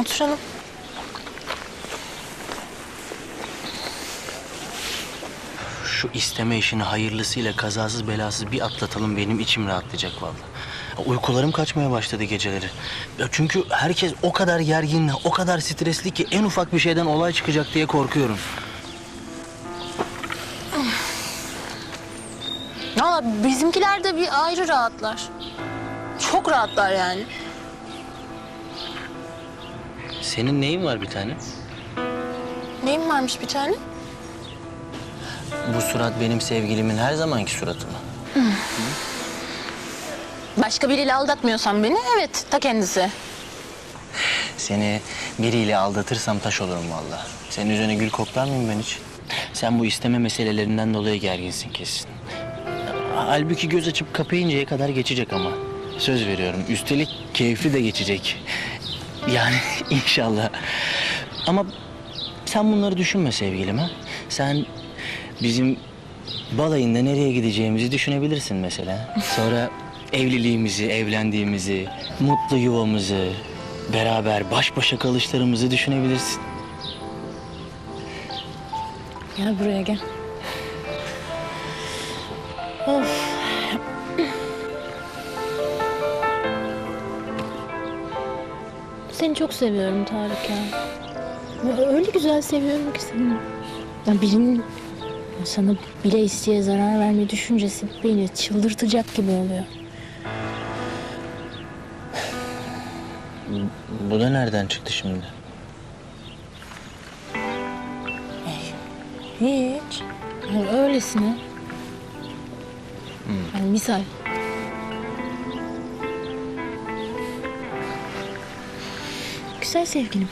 Oturalım. Şu isteme işini hayırlısıyla kazasız belasız bir atlatalım benim içim rahatlayacak vallahi. Uykularım kaçmaya başladı geceleri. Ya çünkü herkes o kadar gergin, o kadar stresli ki en ufak bir şeyden olay çıkacak diye korkuyorum. Valla bizimkiler de bir ayrı rahatlar. Çok rahatlar yani. Senin neyin var bir tane? Neyim varmış bir tane? Bu surat benim sevgilimin her zamanki suratı mı? Başka biriyle aldatmıyorsan beni evet ta kendisi. Seni biriyle aldatırsam taş olurum vallahi. Senin üzerine gül koklar mıyım ben hiç? Sen bu isteme meselelerinden dolayı gerginsin kesin. Halbuki göz açıp kapayıncaya kadar geçecek ama. Söz veriyorum. Üstelik keyifli de geçecek. Yani inşallah. Ama sen bunları düşünme sevgilim ha. Sen bizim balayında nereye gideceğimizi düşünebilirsin mesela. Sonra evliliğimizi, evlendiğimizi, mutlu yuvamızı, beraber baş başa kalışlarımızı düşünebilirsin. Gel buraya gel. Of. Seni çok seviyorum Tarık ya. Ya Öyle güzel seviyorum ki seni. Ya birinin sana bile isteye zarar verme düşüncesi beni çıldırtacak gibi oluyor. Bu da nereden çıktı şimdi? Hiç. Yani öylesine. Yani misal. Güzel sevgilim.